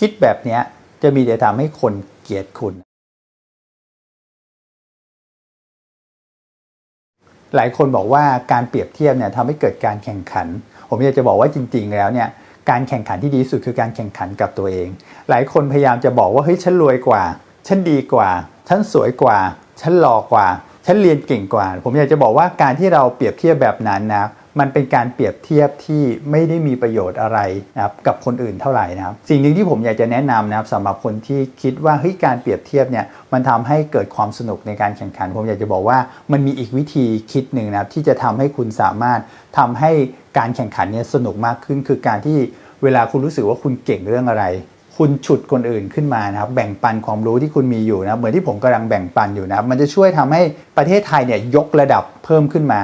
คิดแบบนี้จะมีแต่ทำให้คนเกลียดคุณ หลายคนบอกว่าการเปรียบเทียบเนี่ยทำให้เกิดการแข่งขัน ผมอยากจะบอกว่าจริง ๆ แล้วเนี่ยการแข่งขันที่ดีที่สุดคือการแข่งขันกับตัวเอง หลายคนพยายามจะบอกว่าเฮ้ยฉันรวยกว่า ฉันดีกว่า ฉันสวยกว่า ฉันหล่อกว่า ฉันเรียนเก่งกว่า ผมอยากจะบอกว่าการที่เราเปรียบเทียบแบบนั้นนะ มันเป็นการเปรียบเทียบที่ไม่ได้มีประโยชน์อะไรนะครับกับคนอื่นเท่าไหร่นะครับ สิ่งหนึ่งที่ผมอยากจะแนะนำนะครับสำหรับคนที่คิดว่าเฮ้ยการเปรียบเทียบเนี่ยมันทำให้เกิดความสนุกในการแข่งขัน ผมอยากจะบอกว่ามันมีอีกวิธีคิดหนึ่งนะครับที่จะทำให้คุณสามารถทำให้การแข่งขันเนี่ยสนุกมากขึ้น คือการที่เวลาคุณรู้สึกว่าคุณเก่งเรื่องอะไรคุณฉุดคนอื่นขึ้นมานะครับแบ่งปันความรู้ที่คุณมีอยู่นะเหมือนที่ผมกำลังแบ่งปันอยู่นะมันจะช่วยทำให้ประเทศไทยเนี่ยยกระดับเพิ่มขึ้นมา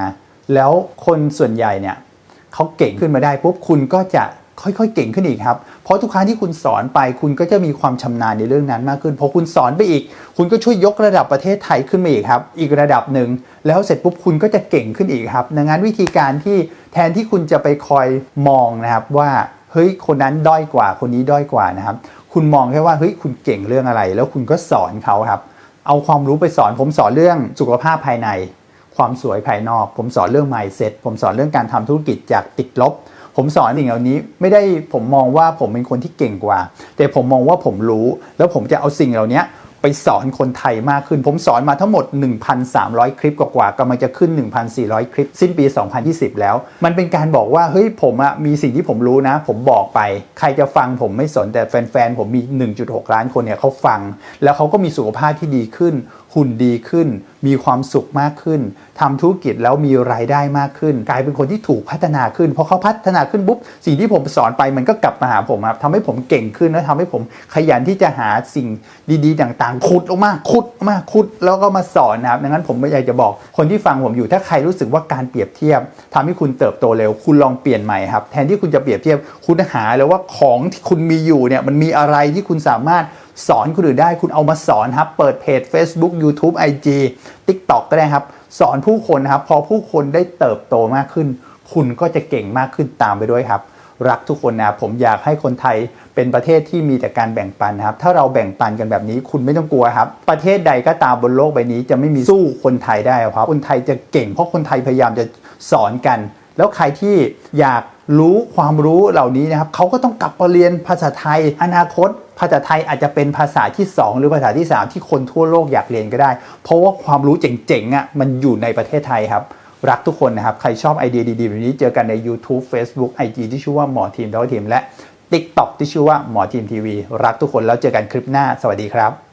แล้วคนส่วนใหญ่เนี่ยเขาเก่งขึ้นมาได้ปุ๊บคุณก็จะค่อยๆ เก่งขึ้นอีกครับ เพราะทุกครั้งที่คุณสอนไป คุณก็จะมีความชำนาญในเรื่องนั้นมากขึ้น พอคุณสอนไปอีก คุณก็ช่วยยกระดับประเทศไทยขึ้นมาอีกครับ อีกระดับหนึ่ง แล้วเสร็จปุ๊บคุณก็จะเก่งขึ้นอีกครับ ดังนั้นวิธีการที่แทนที่คุณจะไปคอยมองนะครับว่า เฮ้ย คนนั้นด้อยกว่า คนนี้ด้อยกว่านะครับ คุณมองแค่ว่า เฮ้ย คุณเก่งเรื่องอะไร แล้วคุณก็สอนเขาครับ เอาความรู้ไปสอน ผมสอนเรื่องสุขภาพภายใน ความสวยภายนอก ผมสอนเรื่อง mindset ผมสอนเรื่องการทำธุรกิจจากติดลบ ผมสอนสิ่งเหล่านี้ไม่ได้ผมมองว่าผมเป็นคนที่เก่งกว่า แต่ผมมองว่าผมรู้ แล้วผมจะเอาสิ่งเหล่านี้ไปสอนคนไทยมากขึ้น ผมสอนมาทั้งหมด 1,300 คลิปกว่าๆกำลังจะขึ้น 1,400 คลิป สิ้นปี 2020 แล้ว มันเป็นการบอกว่า เฮ้ย ผมอะมีสิ่งที่ผมรู้นะ ผมบอกไป ใครจะฟังผมไม่สนแต่แฟนๆ ผมมี 1.6 ล้านคนเนี่ยเขาฟัง แล้วเขาก็มีสุขภาพที่ดีขึ้น หุ่นดีขึ้น มีความสุขมากขึ้นทำธุรกิจแล้วมีรายได้มากขึ้น กลายเป็นคนที่ถูกพัฒนาขึ้นพอเขาพัฒนาขึ้นปุ๊บสิ่งที่ผมสอนไปมันก็กลับมาหาผมครับทำให้ผมเก่งขึ้นและทำให้ผมขยันที่จะหาสิ่งดีๆ ต่างๆ ขุดออกมาขุดออกมาขุด แล้วก็มาสอนนะครับดังนั้นผมอยากจะบอกคนที่ฟังผมอยู่ถ้าใครรู้สึกว่าการเปรียบเทียบทำให้คุณเติบโตเร็ว คุณลองเปลี่ยนใหม่ครับแทนที่คุณจะเปรียบเทียบคุณหาแล้วว่าของที่คุณมีอยู่เนี่ยมันมีอะไรที่คุณสามารถ สอนคนอื่นได้คุณเอามาสอนครับ เปิดเพจ Facebook YouTube IG TikTok ก็ได้ครับ สอนผู้คนนะครับ พอผู้คนได้เติบโตมากขึ้น คุณก็จะเก่งมากขึ้นตามไปด้วยครับ รักทุกคนนะผมอยากให้คนไทยเป็นประเทศที่มีแต่การแบ่งปันนะครับ ถ้าเราแบ่งปันกันแบบนี้คุณไม่ต้องกลัวครับ ประเทศใดก็ตามบนโลกใบนี้ จะไม่มีสู้คนไทยได้ครับคนไทยจะเก่ง เพราะคนไทยพยายามจะสอนกัน แล้วใครที่อยาก รู้ความรู้เหล่านี้นะครับเขาก็ต้องกลับมาเรียนภาษาไทย อนาคต ภาษาไทยอาจจะเป็นภาษาที่ 2 หรือภาษาที่ 3 ที่คนทั่วโลกอยากเรียนก็ได้ เพราะว่าความรู้เจ๋งๆอะมันอยู่ในประเทศไทยครับ รักทุกคนนะครับ ใครชอบไอเดียดีๆแบบนี้เจอกันใน YouTube Facebook IG ที่ชื่อว่าหมอทีมดอทีมและ TikTok ที่ชื่อว่าหมอทีมทีวีรักทุกคนแล้วเจอกันคลิปหน้า สวัสดีครับ